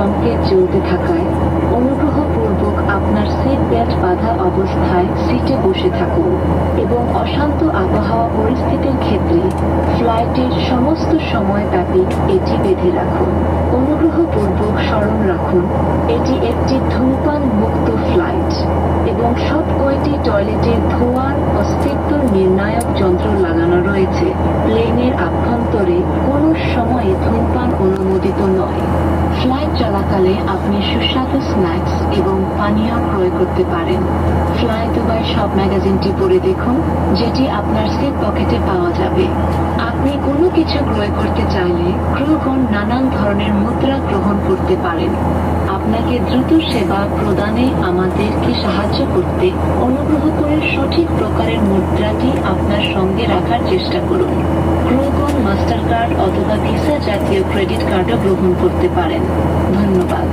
সঙ্গে চলতে থাকায় অনুগ্রহপূর্বক আপনার সিট ব্যাট বাধা অবস্থায় সিটে বসে থাকুন এবং অশান্ত আবহাওয়া পরিস্থিতির ক্ষেত্রে ফ্লাইটের সমস্ত সময় ব্যাপী এটি বেঁধে রাখুন। অনুগ্রহপূর্বক স্মরণ রাখুন, এটি একটি ধূমপান মুক্ত ফ্লাইট এবং সব কয়টি টয়লেটের ধোঁয়ার অস্তিত্ব নির্ণায়ক যন্ত্র লাগানো রয়েছে। প্লেনের আভ্যন্তরে কোনো সময়ে ধূমপান অনুমোদিত নয়। ফ্লাইট চলাকালে আপনি সুস্বাদু স্ন্যাক্স এবং পানীয় ক্রয় করতে পারেন। ফ্লাই দুবাই সব ম্যাগাজিনটি পড়ে দেখুন, যেটি আপনার সেট পকেটে পাওয়া যাবে। আপনি কোনো কিছু ক্রয় করতে চাইলে ক্রুগণ নানান ধরনের মুদ্রা গ্রহণ করতে পারেন। আপনাকে দ্রুত সেবা প্রদানে আমাদেরকে সাহায্য করতে অনুগ্রহ করে সঠিক প্রকারের মুদ্রাটি আপনার সঙ্গে রাখার চেষ্টা করুন। ক্রুগণ মাস্টার কার্ড অথবা ভিসা জাতীয় ক্রেডিট কার্ডও গ্রহণ করতে পারেন। ধন্যবাদ।